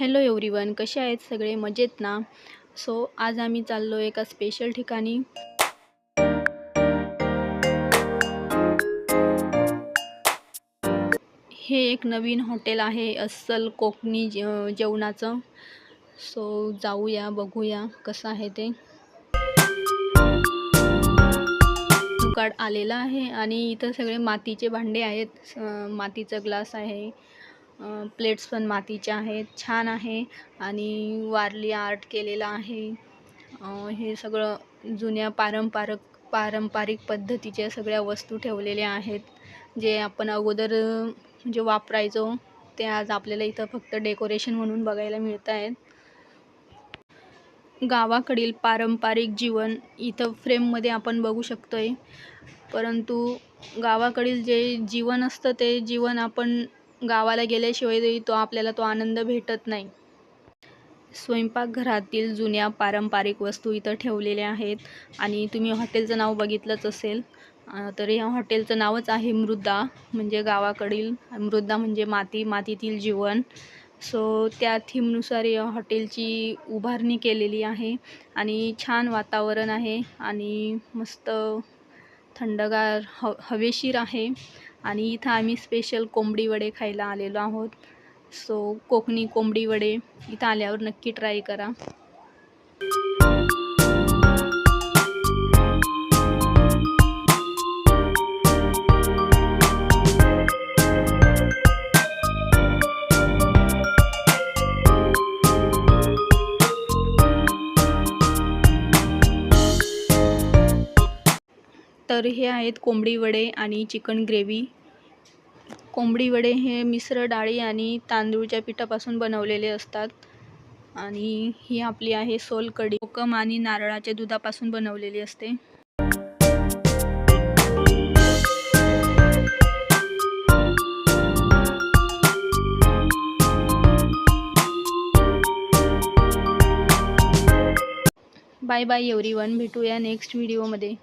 Hello everyone कसे आहेत सगळे? मजेत ना? सो आज आम्ही चाललो एका स्पेशल ठिकाणी. हे एक नवीन हॉटेल आहे अस्सल कोकणी जे जेवणाचं. सो जाऊया बघूया कसं आहे ते. कार्ड आलेलं आहे आणि इथं सगळे मातीचे भांडे आहेत. स- मातीचा ग्लास आहे. प्लेट्स पण मातीच्या आहेत छान आहे आणि वारली आर्ट केलेला आहे. हे सगळं जुन्या पारंपरिक पारंपरिक पद्धतीच्या सगळ्या वस्तू ठेवलेल्या आहेत. जे आपण अगोदर जे म्हणजे वापरायचो ते आज आपल्याला इथं फक्त डेकोरेशन म्हणून बघायला मिळत आहेत गावाकडील पारंपरिक जीवन इथं फ्रेममध्ये आपण बघू शकतोय. परंतु गावाकडील जे जीवन असतं ते जीवन आपण गावाला गेल्याशिवाय तो आपल्याला तो आनंद भेटत नाही. स्वयंपाकघरातील जुन्या पारंपरिक वस्तू इथं ठेवलेल्या आहेत आणि तुम्ही हॉटेलचं नाव बघितलंच असेल. तर या हॉटेलचं नावच आहे मृदा म्हणजे गावाकडील मृदा म्हणजे माती मातीतील जीवन. सो त्या थीमनुसार या हॉटेलची उभारणी केलेली आहे आणि छान वातावरण आहे आणि मस्त थंडगार ह हवेशीर आहे. आणि इथं आम्ही स्पेशल कोंबडी वडे खायला आलेलो आहोत. सो कोकणी कोंबडी वडे इथं आल्यावर नक्की ट्राय करा. तर हे आहेत कोंबडी वडे आणि चिकन ग्रेव्ही. कोंबडी वडे हे मिश्र डाळी आणि तांदूळच्या पिठापासून बनवलेले असतात. आणि ही आपली आहे सोलकढी कोकम आणि नारळाच्या दुधापासून बनवलेली असते. बाय बाय एव्हरी वन भेटूया नेक्स्ट व्हिडिओमध्ये